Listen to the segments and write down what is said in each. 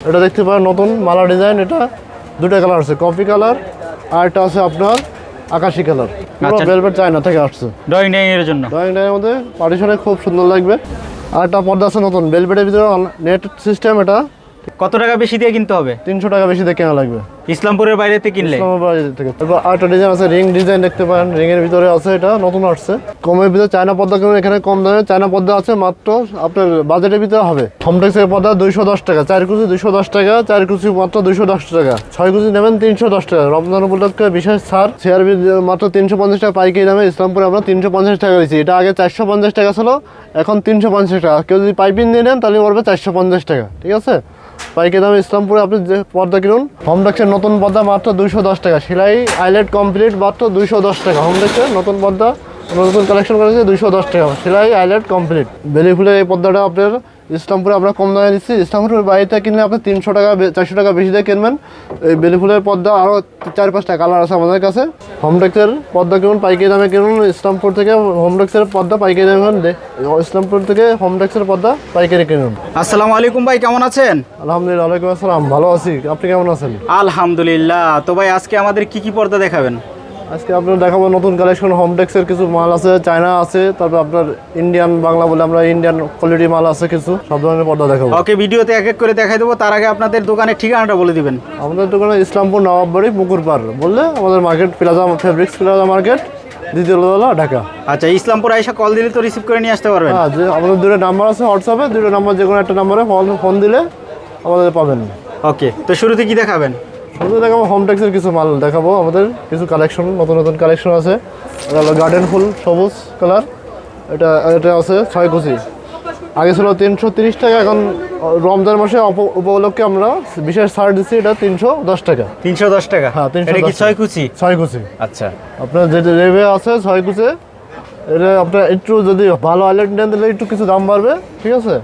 এটা দেখতে পারেন নতুন মালা ডিজাইন এটা দুটো কালার আছে কফি কালার আর একটা আছে আপনার আকাশি কালার। পুরো আচ্ছা। ভেলভেট চায়না থেকে আসছে। ড্রয়িং ডাইং এর জন্য। ড্রয়িং এর মধ্যে পার্টিশনে খুব সুন্দর লাগবে। আর একটা পর্দা আছে নতুন ভেলভেটের ভিতরে নেট সিস্টেম এটা। কত টাকা বেশি দিয়ে কিনতে হবে? তিনশো টাকা বেশি দিয়ে কেনা লাগবে। ইসলামপুরের বাইরেতে কিনলে? ইসলামাবাদ থেকে তারপর আরেকটা ডিজাইন আছে রিং ডিজাইন দেখতে পারেন। রিং এর ভিতরে আছে এটা নতুন আসছে। কমের ভিতরে চায়না পর্দা কিনুন এখানে কম দামে। চায়না পর্দা আছে মাত্র আপনার বাজেটের ভিতরে হবে। হোমটেক্সের পর্দা দুইশো দশ টাকা চার কুচি দুইশো দশ টাকা চার কুচি মাত্র দুইশো দশ টাকা। ছয় কুচি নেবেন তিনশো দশ টাকা। রমজান উপলক্ষে বিশেষ ছাড় সিআরবি মাত্র তিনশো পঞ্চাশ টাকা পাইকারি দামে। ইসলামপুরে আমরা তিনশো পঞ্চাশ টাকা দিচ্ছি এটা আগে চারশো পঞ্চাশ টাকা ছিল এখন তিনশো পঞ্চাশ টাকা। কেউ যদি পাইপিং দিয়ে নেন তাহলে পড়বে চারশো পঞ্চাশ টাকা। ঠিক আছে? পাইকারি দামে ইসলামপুরে আপনি যে পর্দা কিনুন হোমডেক্সের নতুন পর্দা মাত্র দুইশো দশ টাকা। সেলাই আইলেট কমপ্লিট মাত্র দুইশো দশ টাকা। হোমডেক্সের নতুন পর্দা, নতুন কালেকশন করেছে দুইশো দশ টাকা। সেলাই আইলেট কমপ্লিট বেলি ফুলের এই পর্দাটা আপনার ইসলামপুরে আমরা কম দামে দিচ্ছি। ইসলামপুরের বাড়িতে কিনলে আপনি তিনশো টাকা চারশো টাকা বেশি দিয়ে কিনবেন। এই বেলি ফুলের পর্দা আরও চার পাঁচটা কালার আছে আমাদের কাছে। হোমডেক্সের পর্দা কিনুন পাইকারি দামে কিনুন ইসলামপুর থেকে হোমডেক্সের পর্দা পাইকারি দামে ইসলামপুর থেকে হোমডেক্সের পর্দা পাইকারি কিনুন। আসসালামু আলাইকুম ভাই কেমন আছেন? আলহামদুলিল্লাহ ওয়ালাইকুম আসসালাম ভালো আছি। আপনি কেমন আছেন? আলহামদুলিল্লাহ। তো ভাই আজকে আমাদের কি কি পর্দা দেখাবেন? আজকে আপনার দেখাবো নতুন কালেকশন হোমটেক্সের কিছু মাল আছে চায়না আছে তারপর আপনার ইন্ডিয়ান বাংলা বলে আমরা ইন্ডিয়ান কোয়ালিটি মাল আছে কিছু সব ধরনের পর্দা দেখাবো। ওকে ভিডিওতে এক এক করে দেখাই দেবো তার আগে আপনাদের দোকানের ঠিকানাটা বলে দিবেন। আমাদের দোকানে ইসলামপুর নবাববাড়ি পুকুরপাড় বললে আমাদের market plaza fabrics plaza market দ্বিতীয় তলা ঢাকা। আচ্ছা ইসলামপুর আইসা কল দিলে তো রিসিভ করে নিয়ে আসতে পারবেন। হ্যাঁ যে আমাদের দুটো নাম্বার আছে হোয়াটসঅ্যাপে দুটো নাম্বার যে কোনো একটা নাম্বারে ফোন ফোন দিলে আমাদের পাবেন। ওকে তো শুরুতে কি দেখাবেন? শুধু দেখাবো হোমটেক্সের কিছু মাল দেখাবো আমাদের কিছু কালেকশন নতুন নতুন কালেকশন আছে। এটা হলো গার্ডেন ফুল সবুজ কালার এটা এটা আছে ছয় কুচি। আগে ছিল তিনশো তিরিশ টাকা এখন রমজান মাসে উপলক্ষে আমরা বিশেষ ছাড় দিচ্ছি এটা তিনশো দশ টাকা। তিনশো দশ টাকা? হ্যাঁ, 310 এটা কি ছয় কুচি? ছয় কুচি। আচ্ছা। আপনার যে রেবে আছে ছয় কুচি এটা আপনার একটু যদি ভালো আইলেট নেন দিলে একটু কিছু দাম বাড়বে ঠিক আছে?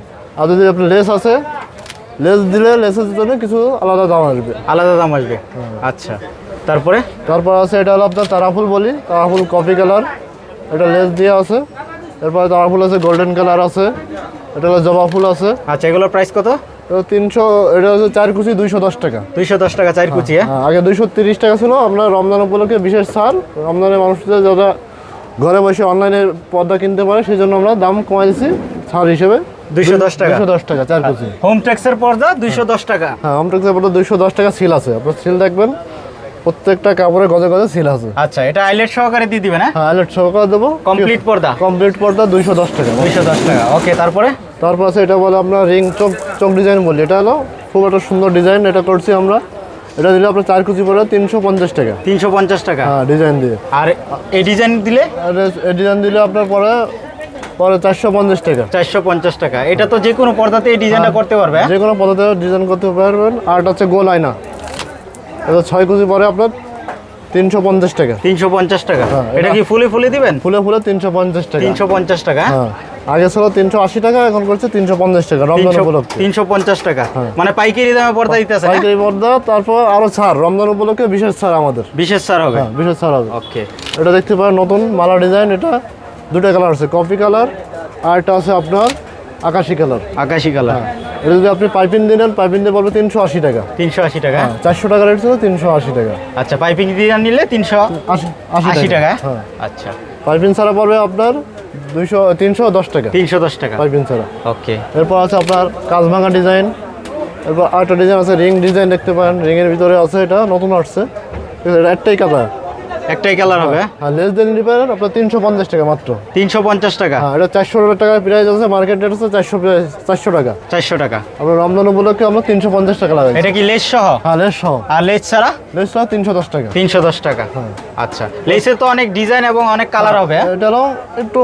আর যদি আপনার লেস আছে লেস দিলে লেসের জন্য কিছু আলাদা দাম আসবে। আলাদা দাম আসবে। আচ্ছা তারপরে? তারপর আছে এটা হলো আপনার তারাফুল বলি তারাফুল কফি কালার এটা লেস দিয়ে আছে। এরপরে তারাফুল আছে গোল্ডেন কালার আছে। এটা হলো জবা ফুল আছে। আচ্ছা এগুলোর প্রাইস কত? তিনশো এটা হচ্ছে চার কুচি দুইশো দশ টাকা। দুইশো দশ টাকা চার কুচি হ্যাঁ? হ্যাঁ, আগে দুইশো তিরিশ টাকা ছিল আমরা রমজান উপলক্ষে বিশেষ ছাড়। রমজানের মানুষদের যারা ঘরে বসে অনলাইনে পর্দা কিনতে পারে সেই জন্য আমরা দাম কমাই দিচ্ছি ছাড় হিসেবে। দুইশো দশ টাকা। দুশো দশ টাকা চার কুচি হোম ট্যাক্সের পর্দা দুইশো দশ টাকা। হ্যাঁ পর্দা টাকা সিল আছে। আপনার সিল দেখবেন প্রত্যেকটা কাপড়ে গজে গজে সিল আছে। আচ্ছা এটা আইলেট সহকারে দিয়ে দিবেন হ্যাঁ? হ্যাঁ আইলেট সহকারে দেবো। কমপ্লিট পর্দা? কমপ্লিট পর্দা দুইশো দশ টাকা। দুইশো দশ টাকা। ওকে তারপরে? তারপর আছে এটা বলে আপনার রিং চোখ ডিজাইন বলি। এটা হলো খুব একটা সুন্দর ডিজাইন এটা করছি আমরা। এটা দিলে আপনার চার কুচি পড়ে তিনশো পঞ্চাশ টাকা। তিনশো পঞ্চাশ টাকা? হ্যাঁ ডিজাইন দিয়ে। আর এই ডিজাইন দিলে? এই ডিজাইন দিলে আপনার পরে পরে চারশো পঞ্চাশ টাকা। চারশো পঞ্চাশ টাকা। এটা তো যে কোনো পর্দাতে এই ডিজাইনটা করতে পারবে হ্যাঁ? যে কোনো পদ্ধতিতে ডিজাইন করতে পারবেন। আর এটা হচ্ছে গোল আয়না। এটা ছয় কুচি পরে আপনার তিনশো পঞ্চাশ টাকা। তিনশো পঞ্চাশ টাকা। হ্যাঁ, এটা কি ফুলে ফুলে দিবেন? ফুলে ফুলে তিনশো পঞ্চাশ টাকা। তিনশো পঞ্চাশ টাকা। হ্যাঁ। আগে ছিল তিনশো আশি টাকা এখন করছে তিনশো পঞ্চাশ টাকা রমজান উপলক্ষে। তিনশো পঞ্চাশ টাকা। হ্যাঁ। মানে পাইকারি দামে পর্দা দিতেছে হ্যাঁ? পাইকারি পর্দা তারপর আরও ছাড়। রমজান উপলক্ষে বিশেষ ছাড় আমাদের। বিশেষ ছাড় হবে। হ্যাঁ বিশেষ ছাড় হবে। ওকে। এটা দেখতে পারেন নতুন মালা ডিজাইন এটা দুটো কালার আছে কফি কালার আর একটা আছে আপনার আকাশি কালার আকাশি কালার এটা যদি আপনি পাইপিং দিয়ে নেন পাইপিং দিয়ে পড়বে তিনশো আশি টাকা। তিনশো আশি টাকা? হ্যাঁ চারশো টাকা রেট ছিল তিনশো আশি টাকা। আচ্ছা পাইপিং দিয়ে নিলে তিনশো আশি টাকা হ্যাঁ। আচ্ছা। পাইপিং ছাড়া পড়বে আপনার দুইশো তিনশো দশ টাকা। তিনশো দশ টাকা। পাইপিং ছাড়া। ওকে এরপর আছে আপনার কাজভাঙা ডিজাইন এরপর আরেকটা ডিজাইন আছে রিং ডিজাইন দেখতে পারেন। রিংয়ের ভিতরে আছে এটা নতুন আসছে। এটা একটাই কালার। একটাই কালার হবে? আর লেস নিতে পারেন আপনার তিনশো পঞ্চাশ টাকা মাত্র। তিনশো পঞ্চাশ টাকা? হ্যাঁ এটা চারশো টাকার প্রাইস আছে মার্কেট রেট আছে চারশো চারশো টাকা। চারশো টাকা। আমরা রমজান উপলক্ষে আমরা তিনশো পঞ্চাশ টাকা লাগাই এটা কি লেস সহ? হ্যাঁ লেস সহ। আর লেস ছাড়া? লেসটা তিনশো দশ টাকা। তিনশো দশ টাকা। হ্যাঁ। আচ্ছা লেসের তো অনেক ডিজাইন এবং অনেক কালার হবে হ্যাঁ? এটা হলো একটু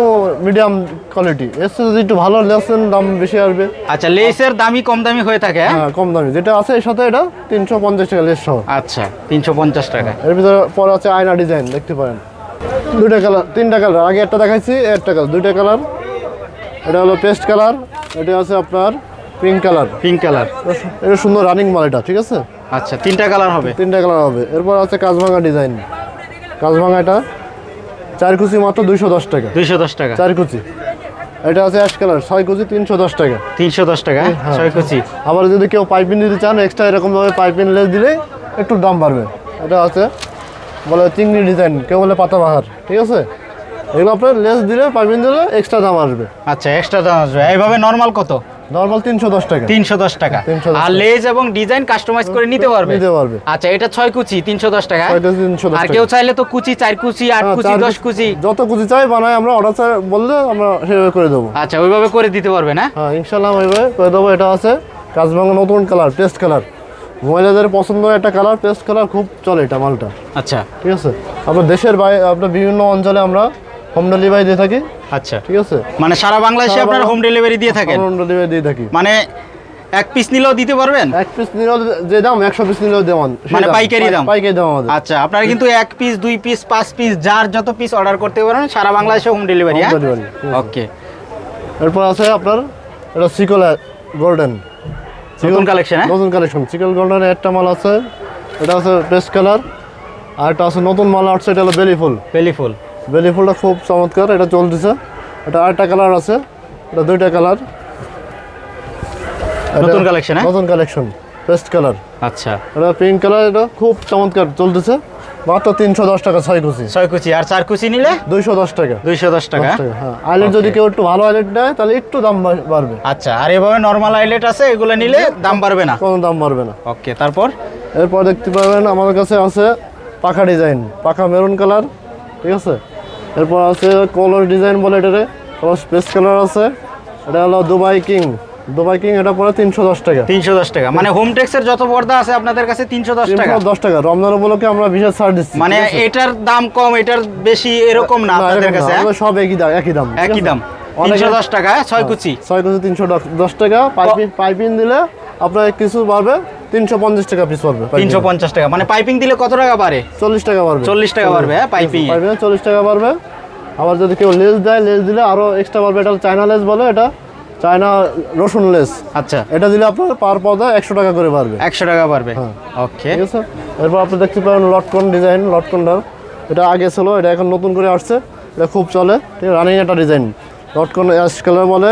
মিডিয়াম কোয়ালিটি এর সাথে যদি একটু ভালো লেসেন দাম বেশি আসবে। আচ্ছা লেসের দামি কম দামি হয়ে থাকে হ্যাঁ? হ্যাঁ কম দামি। যেটা আছে এর সাথে এটা তিনশো পঞ্চাশ টাকা লেস সহ। আচ্ছা তিনশো পঞ্চাশ টাকা। এর ভিতরে পরে আছে আয়না ডিজাইন দেখতে পারেন। দুইটা কালার তিনটা কালার। আগে একটা দেখাইছি একটা কালার। দুইটা কালার। এটা হলো পেস্ট কালার এটা আছে আপনার পিঙ্ক কালার। Pink colour. এটা সুন্দর রানিং মাল এটা ঠিক আছে? আচ্ছা তিনটা কালার হবে? তিনটা কালার হবে। এরপর আছে কাজভাঙা ডিজাইন। কাজভাঙা এটা চার কুচি মাত্র দুইশো দশ টাকা। দুইশো দশ টাকা। চার কুচি। এটা আছে অ্যাশ কালার ছয় কুচি তিনশো দশ টাকা। তিনশো দশ টাকা? হ্যাঁ। ছয় কুচি। আবার যদি কেউ পাইপিং দিতে চান এক্সট্রা এরকমভাবে পাইপিং লেস দিলে একটু দাম বাড়বে। এটা আছে বলে চিংড়ি ডিজাইন কেউ বলে পাতাবাহার ঠিক আছে? এগুলো আপনার লেস দিলে পাইপিং দিলে এক্সট্রা দাম আসবে। আচ্ছা এক্সট্রা দাম আসবে। এইভাবে নর্মাল কত? নর্মাল তিনশো দশ টাকা। তিনশো দশ টাকা। 310 আর লেজ এবং ডিজাইন কাস্টমাইজ করে নিতে পারবে? নিতে পারবে। আচ্ছা এটা ছয় কুচি তিনশো দশ টাকা। আর কেউ চাইলে তো কুচি চার কুচি আট হ্যাঁ, কুচি দশ কুচি। যত কুচি চাই বানাই আমরা অর্ডার চাই বললে আমরা সেভাবে করে দেবো। আচ্ছা ওইভাবে করে দিতে পারবে না? হ্যাঁ ইনশাল্লাহ এভাবে করে দেবো। এটা আছে কাজবাঙ্গা নতুন কালার টেস্ট কালার মহিলাদের পছন্দ একটা কালার পেস্ট কালার খুব চলে এটা মালটা। আচ্ছা। ঠিক আছে? আপনার দেশের বাইরে আপনার বিভিন্ন অঞ্চলে আমরা হোম ডেলিভারি দিয়ে থাকি। আচ্ছা। ঠিক আছে? মানে সারা বাংলাদেশে আপনারা হোম ডেলিভারি দিয়ে থাকেন? হোম ডেলিভারি দিয়ে থাকি। মানে এক পিস নিলেও দিতে পারবেন? এক পিস নিলেও যে দাম একশো পিস নিলেও দেওয়ান মানে পাইকারি দাম? পাইকারি দাম আমাদের। আচ্ছা আপনারা কিন্তু এক পিস দুই পিস পাঁচ পিস যার যত পিস অর্ডার করতে পারেন সারা বাংলাদেশে হোম ডেলিভারি ওকে এরপর আছে আপনার এটা সিকল গোল্ডেন নতুন কালেকশন হ্যাঁ? নতুন কালেকশন চিকেন গোল্ডেন একটা মাল আছে এটা আছে পেস্ট কালার আর এটা আছে নতুন মাল আসছে এটা হলো বেলি ফুল বেলি ফুল বেলি ফুলটা খুব চমৎকার এটা চলতেছে। এটা আরেকটা কালার আছে এটা দুইটা কালার নতুন কালেকশন হ্যাঁ? নতুন কালেকশন পেস্ট কালার আচ্ছা। এটা পিঙ্ক কালার এটা খুব চমৎকার চলতেছে। মাত্র তিনশো দশ টাকা ছয় কুচি। ছয় কুচি আর চার কুচি নিলে? দুইশো দশ টাকা। দুইশো দশ টাকা। হ্যাঁ। আইলেট যদি কেউ একটু ভালো আইলেট নেয় তাহলে একটু দাম বাড়বে। আচ্ছা আর এভাবে নর্মাল আইলেট আছে এগুলো নিলে দাম বাড়বে না? কোনো দাম বাড়বে না। ওকে তারপর? এরপর দেখতে পাবেন আমাদের কাছে আছে পাখা ডিজাইন। পাখা মেরুন কালার ঠিক আছে? এরপর আছে কলার ডিজাইন বলে এটারে। স্পেস কালার আছে। এটা হলো দুবাই কিং দুবাই কিং এটা তিনশো দশ টাকা। তিনশো দশ টাকা। মানে হোম টেক্সের যত পর্দা আছে আপনাদের কাছে তিনশো দশ টাকা। তিনশো দশ টাকা। রমজান উপলক্ষে আমরা বিশেষ ছাড় দিচ্ছি মানে এটার দাম কম এটার বেশি এরকম না আপনাদের কাছে হ্যাঁ? সব একই দাম একই দাম একই দাম। অনেকে- তিনশো দশ টাকা ছয় কুচি। ছয় কেজি তিনশো দশ টাকা। পাইপিং পাইপিং দিলে আপনার কিছু তিনশো পঞ্চাশ টাকা পিস পারবে তিনশো পঞ্চাশ টাকা। মানে পাইপিং দিলে কত টাকা বাড়ে? চল্লিশ টাকা পারবে 40 টাকা বাড়বে, হ্যাঁ, এ। পাইপিং। চল্লিশ টাকা পারবে আবার যদি কেউ লেস দেয় লেস দিলে আরও এক্সট্রা পারবে এটা চায়না লেস বলে এটা চায়না রসুন লেস। আচ্ছা। এটা দিলে আপনার পার পদা একশো টাকা করে পারবে একশো টাকা বাড়বে। হ্যাঁ। ওকে। ঠিক আছে? এরপর আপনি দেখতে পারেন লটকন ডিজাইন লটকনটা এটা আগে ছিল এটা এখন নতুন করে আসছে। এটা খুব চলে। ঠিক রানিং একটা ডিজাইন। লটকন অ্যাশ কালার বলে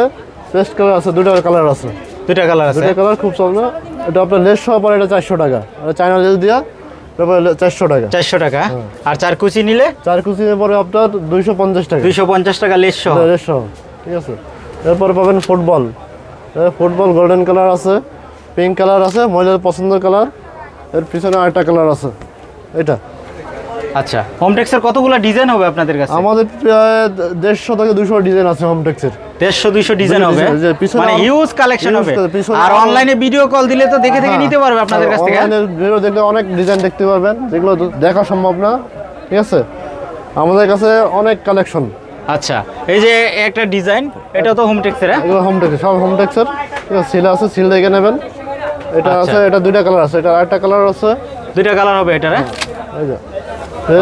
পেস্ট কালার আছে দুটো কালার আছে। দুইটা কালার আছে। দুটো কালার খুব চলে। এটা আপনার লেস সহ পরে এটা চারশো টাকা। চায়না লেস দিয়া চারশো টাকা। চারশো টাকা। হ্যাঁ। আর চার কুচি নিলে? চার কুচির পরে আপনার দুইশো পঞ্চাশ টাকা। দুইশো পঞ্চাশ টাকা লেস সহ। লেস সহ। ঠিক আছে? এরপরে পাবেন ফুটবল। ফুটবল গোল্ডেন কালার আছে পিঙ্ক কালার আছে মহিলাদের পছন্দের কালারের পিছনে আরেকটা কালার আছে এটা। আচ্ছা হোম টেক্সের কতগুলো ডিজাইন হবে আপনাদের কাছে? আমাদের প্রায় দেড়শো থেকে দুশো ডিজাইন আছে হোমটেক্সের দেড়শো দুইশো ডিজাইন হবে? মানে হিউজ কালেকশন হবে। আর অনলাইনে ভিডিও কল দিলে তো দেখে দেখে হ্যাঁ। নিতে পারবে আপনাদের কাছ থেকে? ভিডিও দেখলে অনেক ডিজাইন দেখতে পারবেন যেগুলো দেখা সম্ভব না ঠিক আছে? আমাদের কাছে অনেক কালেকশন আচ্ছা এই যে একটা ডিজাইন এটা তো হোম টেক্সের হ্যাঁ? এগুলো হোমটেক্স সব হোমটেক্সের সিল আছে সিল দেখে নেবেন। এটা আচ্ছা। আছে এটা দুইটা কালার আছে এটা আরেকটা কালার আছে। দুইটা কালার হবে এটা হ্যাঁ?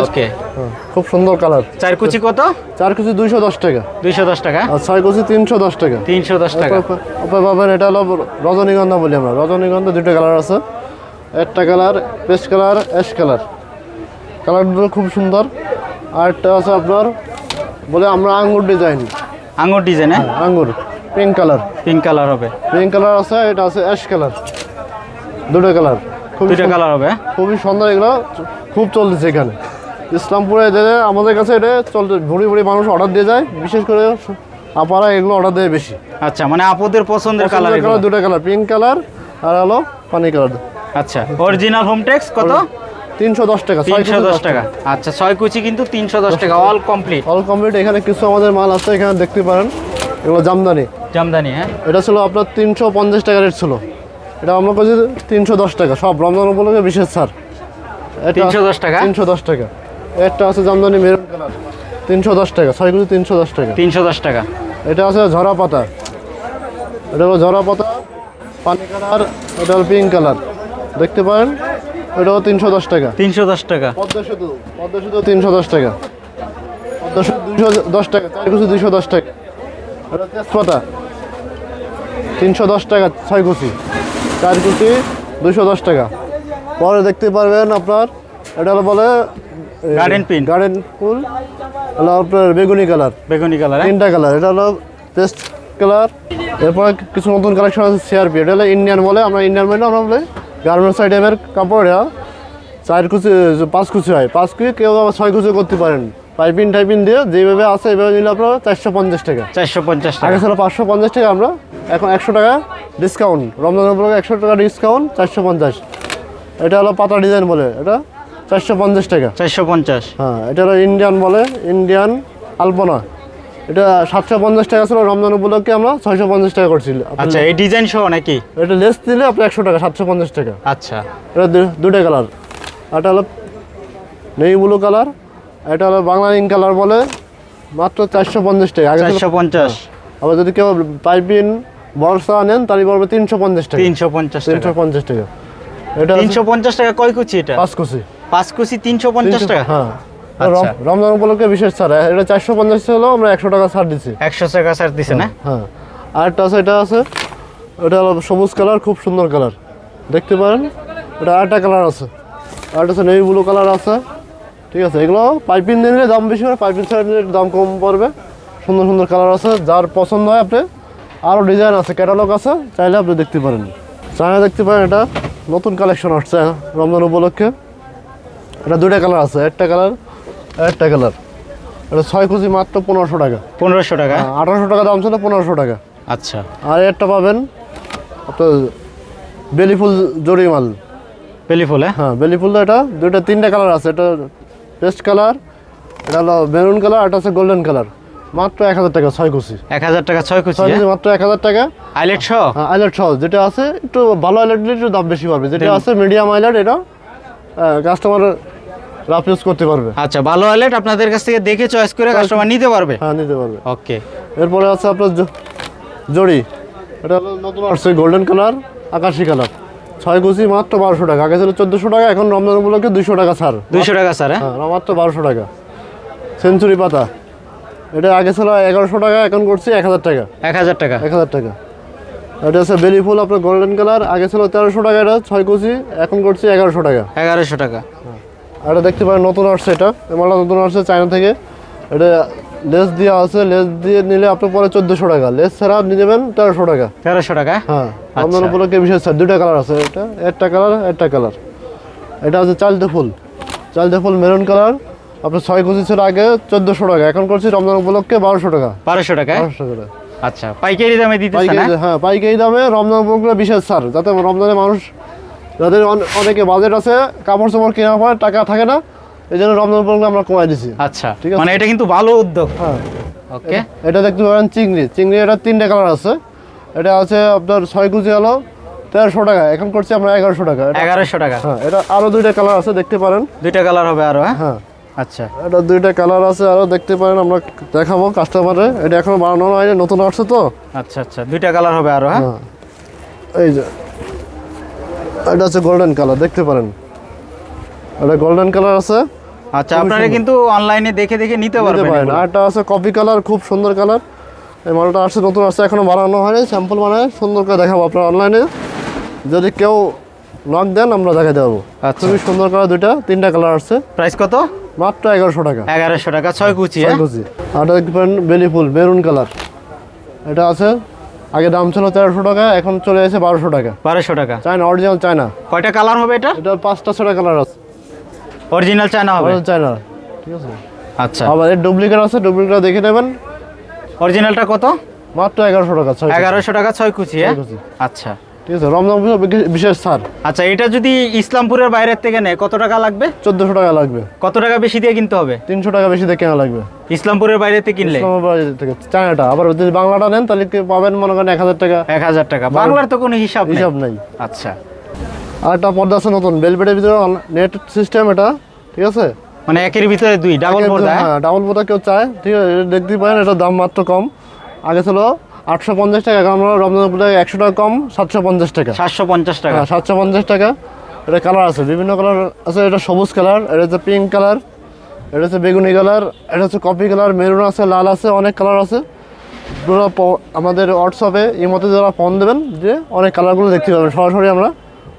ওকে হ্যাঁ, খুব সুন্দর কালার চার কুচি কত? চার কেজি দুইশো দশ টাকা। দুইশো দশ টাকা আর ছয় কেজি তিনশো দশ টাকা। তিনশো দশ টাকা। আপনার পাবেন এটা হলো রজনীগন্ধা বলি আমরা। রজনীগন্ধা দুটো কালার আছে। একটা colour paste colour ash colour কালারগুলো খুব সুন্দর। আর একটা আছে আপনার বলে আমরা আঙ্গুর ডিজাইন আঙ্গুর ডিজাইন হ্যাঁ? আঙ্গুর। পিঙ্ক কালার পিঙ্ক কালার হবে। পিঙ্ক কালার আছে এটা আছে অ্যাশ কালার দুটো কালার খুবই দুইটা কালার হবে হ্যাঁ? খুবই সুন্দর এগুলো খুব চলতেছে এখানে। ইসলামপুরে আমাদের কাছে এটা চলতে ভুড়ি ভুড়ি মানুষ অর্ডার দিয়ে যায় বিশেষ করে আপারা এগুলো অর্ডার দেয় বেশি। আচ্ছা মানে আপুদের পছন্দের কালার পছন্দের কালার দুটো কালার পিঙ্ক কালার আর হলো পানি কালার আচ্ছা অরিজিনাল হোম টেক্স কত? তিনশো দশ টাকা তিনশো দশ টাকা। আচ্ছা ছয় কুচি কিন্তু তিনশো দশ টাকা অল কমপ্লিট অল কমপ্লিট এখানে কিছু আমাদের মাল আছে এখানে দেখতে পারেন। এগুলো জামদানি। জামদানি হ্যাঁ? এটা ছিল আপনার তিনশো পঞ্চাশ টাকা রেট ছিল। এটা আমরা তিনশো দশ টাকা সব রমজান উপলক্ষে বিশেষ ছাড়। তিনশো দশ টাকা? তিনশো দশ টাকা। একটা আছে জামদানি মেরুন কালার তিনশো দশ টাকা ছয় তিনশো দশ টাকা। তিনশো দশ টাকা। এটা আছে ঝরা পাতা। এটা হলো ঝরা পাতা পানি কালার এটা হলো পিঙ্ক কালার দেখতে পারেন? এটাও তিনশো দশ টাকা। তিনশো দশ টাকা। পদ্মা সেতু পদ্মা সেতু তিনশো দশ টাকা। পদ্মা সেতু দুশো দশ টাকা চার কুচি দুশো দশ টাকা। এটা তেজপাতা তিনশো দশ টাকা ছয় কুচি। চার কুচি দুশো দশ টাকা। পরে দেখতে পারবেন আপনার এটা হলো বলে গার্ডেন pin। গার্ডেন ফুল হলো আপনার বেগুনি কালার। বেগুনি কালার হ্যাঁ? তিনটা কালার এটা হলো পেস্ট কালার। এরপরে কিছু নতুন কালেকশন আছে সিআরপি এটা হলো ইন্ডিয়ান বলে আমরা ইন্ডিয়ান বলে আমরা বলে গার্মেন্টস আইটেমের কাপড় এটা চার কুচি পাঁচ কুচি হয়। পাঁচ কুচি কেউ আবার ছয় কুচি করতে পারেন। পাইপিং টাইপিং দিয়ে যেভাবে আছে এইভাবে নিলে আপনারা চারশো পঞ্চাশ টাকা। চারশো পঞ্চাশ টাকা। আগে ছিল পাঁচশো পঞ্চাশ টাকা আমরা এখন একশো টাকা ডিসকাউন্ট রমজান উপলক্ষে একশো টাকা ডিসকাউন্ট চারশো পঞ্চাশ। এটা হলো পাতা ডিজাইন বলে এটা চারশো পঞ্চাশ টাকা। চারশো পঞ্চাশ। হ্যাঁ এটা হলো ইন্ডিয়ান বলে ইন্ডিয়ান আলপনা। এটা সাতশো পঞ্চাশ টাকা ছিল রমজান উপলক্ষে আমরা ছয়শো পঞ্চাশ টাকা করছিল। আচ্ছা এই ডিজাইন সহ নাকি? এটা লেস দিলে আপনি একশো টাকা সাতশো পঞ্চাশ টাকা। আচ্ছা। এটা দুটো কালার এটা হলো নেই ব্লু কালার এটা হলো বাংলা ইং কালার বলে মাত্র চারশো পঞ্চাশ টাকা। চারশো পঞ্চাশ। আবার যদি কেউ পাইপিন বর্ষা নেন তাহলে পড়বে তিনশো পঞ্চাশ টাকা। তিনশো পঞ্চাশ তিনশো পঞ্চাশ টাকা। এটা তিনশো পঞ্চাশ টাকা কয় কুচি এটা? পাঁচ কুচি। পাঁচ কুচি তিনশো পঞ্চাশ টাকা? হ্যাঁ। রমজান উপলক্ষে বিশেষ ছাড়। এটা চারশো পঞ্চাশ হলেও আমরা একশো টাকা ছাড় দিচ্ছি। একশো টাকা স্যার দিছে না? হ্যাঁ আরেকটা আছে এটা আছে। এটা হলো সবুজ কালার খুব সুন্দর কালার। দেখতে পারেন এটা আরেকটা কালার আছে। আরেকটা আছে নেভি ব্লু কালার আছে। ঠিক আছে এগুলো পাইপিং নিলে দাম বেশি হয় পাইপিং ছাড়া নিলে দাম কম পড়বে। সুন্দর সুন্দর কালার আছে যার পছন্দ হয় আপনি। আরও ডিজাইন আছে ক্যাটালগ আছে চাইলে আপনি দেখতে পারেন। চায়না দেখতে পারেন এটা নতুন কালেকশন আসছে রমজান উপলক্ষে। এটা দুইটা কালার আছে একটা কালার একটা কালার। এটা ছয় কেজি মাত্র পনেরোশো টাকা। পনেরোশো টাকা? আঠারোশো টাকা দাম ছিল পনেরোশো টাকা। আচ্ছা। আর একটা পাবেন আপনার বেলি ফুল জড়ি মাল বেলি ফুল হ্যাঁ? হ্যাঁ বেলি ফুল এটা। দুইটা তিনটা কালার আছে। এটা পেস্ট কালার এটা হলো মেরুন কালার এটা আছে গোল্ডেন কালার। মাত্র এক হাজার টাকা ছয় কুচি। এক হাজার টাকা ছয় কুচি ছয় কুচি মাত্র এক হাজার টাকা। আইলেট সহ? হ্যাঁ আইলেট সহ। যেটা আছে একটু ভালো আইলেট একটু দাম বেশি পাবে যেটা আছে মিডিয়াম আইলেট এটা কাস্টমার রাফ ইউজ করতে পারবে। আচ্ছা ভালো আইলেট আপনাদের কাছ থেকে দেখে চয়েস করে কাস্টমার নিতে পারবে? হ্যাঁ নিতে পারবে। ওকে এরপরে আছে আপনার জড়ি। এটা হলো নতুন আসছে গোল্ডেন কালার আকাশি কালার ছয় কুচি মাত্র বারোশো টাকা। আগে ছিল চোদ্দোশো টাকা এখন রমজান উপলক্ষে দুশো টাকা ছাড়। দুইশো টাকা স্যার হ্যাঁ? মাত্র বারোশো টাকা। সেঞ্চুরি পাতা। এটা আগে ছিল এগারোশো টাকা এখন করছি এক হাজার টাকা। এক হাজার টাকা। এক হাজার টাকা। এটা হচ্ছে বেলি ফুল আপনার গোল্ডেন কালার আগে ছিল তেরোশো টাকা এটা ছয় কুচি এখন করছি এগারোশো টাকা। এগারোশো টাকা। এটা দেখতে পারেন নতুন আসছে এটা। মালটা নতুন আসছে চায়না থেকে। এটা লেস দেওয়া আছে লেস দিয়ে নিলে আপনার পরে চোদ্দোশো টাকা। লেস ছাড়া আপনি নেবেন তেরোশো টাকা। তেরোশো টাকা? হ্যাঁ রমজান উপলক্ষে বিশেষ স্যার দুইটা কালার আছে এটা। একটা কালার একটা কালার এটা হচ্ছে চালতে ফুল। চালতে ফুল মেরুন কালার আপনার ছয় কুচি ছিল আগে চোদ্দোশো টাকা। এখন করছি রমজান উপলক্ষে বারোশো টাকা। বারোশো টাকা? বারোশো টাকা। আচ্ছা পাইকারি দামে পাইকারি হ্যাঁ পাইকারি দামে রমজান উপলক্ষে বিশেষ ছাড় যাতে রমজানে মানুষ যাদের অনে- অনেকে বাজেট আছে কাপড় চোপড় কেনার পর টাকা থাকে না এই জন্য রমজান উপলক্ষে আমরা কমাই দিছি। আচ্ছা ঠিক আছে। মানে এটা কিন্তু ভালো উদ্যোগ। হ্যাঁ। ওকে এটা দেখতে পারেন চিংড়ি। চিংড়ি এটা তিনটে কালার আছে। এটা আছে আপনার ছয় কুচি হলো তেরোশো টাকা। এখন করছি আমরা এগারোশো টাকা। এগারোশো টাকা। হ্যাঁ এটা আরও দুইটা কালার আছে দেখতে পারেন। দুইটা কালার হবে আরও হ্যাঁ? হ্যাঁ। আচ্ছা। এটা দুইটা কালার আছে আরও দেখতে পারেন আমরা দেখাবো কাস্টমারে এটা এখনও বানানো হয়নি নতুন আসছে তো। আচ্ছা আচ্ছা। দুইটা কালার হবে আরও হ্যাঁ? হ্যাঁ। এই যে এটা হচ্ছে গোল্ডেন কালার দেখতে পারেন। এটা গোল্ডেন কালার আছে। আচ্ছা আপনারা কিন্তু অনলাইনে দেখে দেখে নিতে পারবেন আর একটা আছে কপি কালার খুব সুন্দর কালার এই মালটা আসছে নতুন আসছে এখনও বানানো হয়নি স্যাম্পল বানায়। সুন্দর করে দেখাবো আপনার অনলাইনে যদি কেউ নক দেন আমরা দেবো। আচ্ছা। খুবই সুন্দর কালার দুইটা তিনটা কালার আসছে। প্রাইস কত? মাত্র এগারোশো টাকা। এগারোশো টাকা ছয় কুচি ছয় হ্যাঁ কেজি আর এটা দেখতে পারেন বেলি ফুল মেরুন কালার এটা আছে আগে দাম ছিল তেরোশো টাকা এখন চলে এসেছে বারোশো টাকা। বারোশো টাকা। China original China. কয়টা কালার হবে এটা? এটা পাঁচটা ছটা কালার আছে। অরিজিনাল চায়না হবে? চায়না। ঠিক আছে? আচ্ছা। আবার এর ডুপ্লিকেট আছে ডুপ্লিকেট দেখে নেবেন। অরিজিনালটা কত? মাত্র এগারোশো টাকা ছয় এগারোশো টাকা ছয় কুচি হ্যাঁ? আচ্ছা। ঠিক আছে রমজান বিশেষ ছাড়। আচ্ছা এটা যদি ইসলামপুরের বাইরের থেকে নেয় কত টাকা লাগবে? চোদ্দোশো টাকা লাগবে। কত টাকা বেশি দিয়ে কিনতে হবে? তিনশো টাকা বেশি দিয়ে কেনা লাগবে। ইসলামপুরের বাইরে থেকে কিনলে? ইসলামাবাদ থেকে চায়নাটা। আবার যদি বাংলাটা নেন তাহলে কি পাবেন মনে করেন এক হাজার টাকা? এক হাজার টাকা। বাংলার তো কোনো হিসাব হিসাব নাই। আচ্ছা। আর একটা পর্দা আছে নতুন বেলবেটের ভিতরে নেট সিস্টেম এটা ঠিক আছে? মানে একের ভিতরে দুই ডাবল পর্দা হ্যাঁ? হ্যাঁ ডাবল পর্দা কেউ চায় ঠিক আছে? দেখতে পারেন এটার দাম মাত্র কম। আগে ছিল আটশো পঞ্চাশ টাকা আমরা রমজান পুজোয় একশো টাকা কম সাতশো পঞ্চাশ টাকা। সাতশো পঞ্চাশ টাকা। হ্যাঁ সাতশো পঞ্চাশ টাকা। এটা কালার আছে বিভিন্ন কালার আছে এটা সবুজ কালার এটা হচ্ছে পিঙ্ক কালার এটা হচ্ছে বেগুনি কালার এটা হচ্ছে কপি কালার মেরুন আছে লাল আছে অনেক কালার আছে। আপনারা প- আমাদের হোয়াটসঅ্যাপে এই মতো যারা ফোন দেবেন যে অনেক কালারগুলো দেখতে পাবেন। সরাসরি আমরা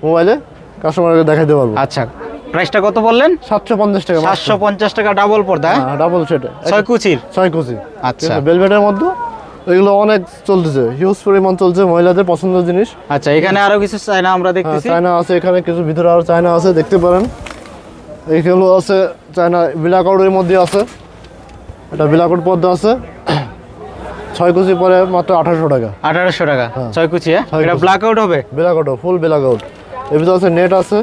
মোবাইলে কাস্টমারকে দেখাইতে পারব। আচ্ছা প্রাইসটা কত বললেন? সাতশো পঞ্চাশ টাকা সাতশো পঞ্চাশ টাকা ডাবল পর্দা হ্যাঁ? ডাবল সেট ছয় কুচির? ছয় কুচি। আচ্ছা। বেলভেটের মধ্যে এগুলো অনেক চলতেছে। হিউজ পরিমাণ চলছে মহিলাদের পছন্দের জিনিস। আচ্ছা এখানে আরও কিছু চায়না আমরা হ্যাঁ, দেখতেছি? চায়না আছে এখানে কিছু ভিতরে আরও চায়না আছে দেখতে পারেন। এইগুলো আছে চায়না বিলাকটের মধ্যে আছে। এটা বিলাকট পদ্মা আছে। ছয় কুচি পরে মাত্র আঠারোশো টাকা। আঠারোশো টাকা? ছয় কুচি হ্যাঁ? এটা ব্ল্যাক আউট হবে? বিলাকটও ফুল বিলাকট এর ভিতরে আছে নেট আছে।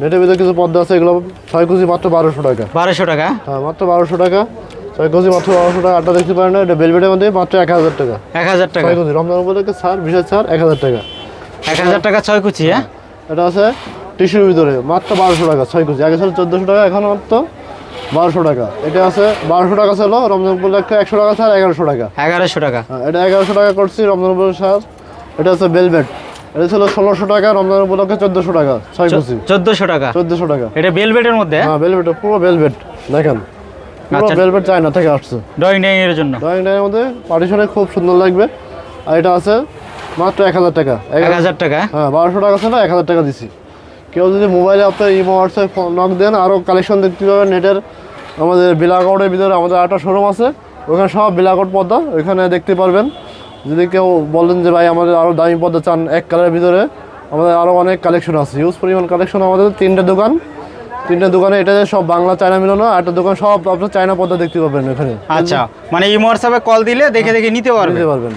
নেটের ভিতরে কিছু পদ্মা আছে এগুলো ছয় কুচি মাত্র বারোশো টাকা। বারোশো টাকা? হ্যাঁ মাত্র বারোশো টাকা। ছয় কেজি মাত্র বারোশো টাকা আটটা দেখতে পারেন না এটা বেলবেটের মধ্যে মাত্র এক হাজার টাকা। এক হাজার টাকা? ছয় কেজি রমজান উপলক্ষে ছাড় বিশেষ ছাড় এক হাজার টাকা। এক হাজার টাকা ছয় কুচি হ্যাঁ? এটা আছে টিস্যুর ভিতরে মাত্র বারোশো টাকা ছয় কেজি আগে ছিল চোদ্দোশো টাকা এখন মাত্র বারোশো টাকা। এটা আছে বারোশো টাকা ছিল রমজান উপলক্ষে একশো টাকা ছাড় এগারোশো টাকা। এগারোশো টাকা। হ্যাঁ, এটা এগারোশো টাকা করছি রমজান উপলক্ষে ছাড়। এটা আছে বেলবেট এটা ছিল ষোলোশো টাকা রমজান উপলক্ষে চোদ্দোশো টাকা ছয় কেজি চোদ্দশো টাকা? চোদ্দোশো টাকা। এটা বেলভেটের মধ্যে? হ্যাঁ বেলবেট পুরো বেলবেট দেখেন। পুরো আচ্ছা। বেলবেট চায়না থেকে আসছে। ড্রয়িং ডাইং এর জন্য। ড্রয়িং ডাইনের মধ্যে পার্টিশনে খুব সুন্দর লাগবে। আর এটা আছে মাত্র এক হাজার টাকা। এক হাজার টাকা? হ্যাঁ বারোশো টাকা ছিল এক হাজার টাকা দিছি। কেউ যদি মোবাইলে আপনার ইমো হোয়াটসঅ্যাপ নক দেন আরও কালেকশন দেখতে পাবেন। নেটের আমাদের বিলাকটের ভিতরে আমাদের একটা শোরুম আছে। ওখানে সব বিলাকট পদ্মা ওইখানে দেখতে পারবেন। যদি কেউ বলেন যে ভাই আমাদের আরও দামি পদ্মা চান এক কালারের ভিতরে আমাদের আরও অনেক কালেকশন আছে। হিউজ পরিমাণ কালেকশন আমাদের তিনটে দোকান। তিনটে দোকানে এটা সব বাংলা চায়না মিলানো আর একটা দোকান সব আপনার চায়না পদ্মা দেখতে পাবেন এখানে। আচ্ছা মানে এই হোয়াটসঅ্যাপে কল দিলে দেখে দেখে নিতে পারবে নিতে পারবেন।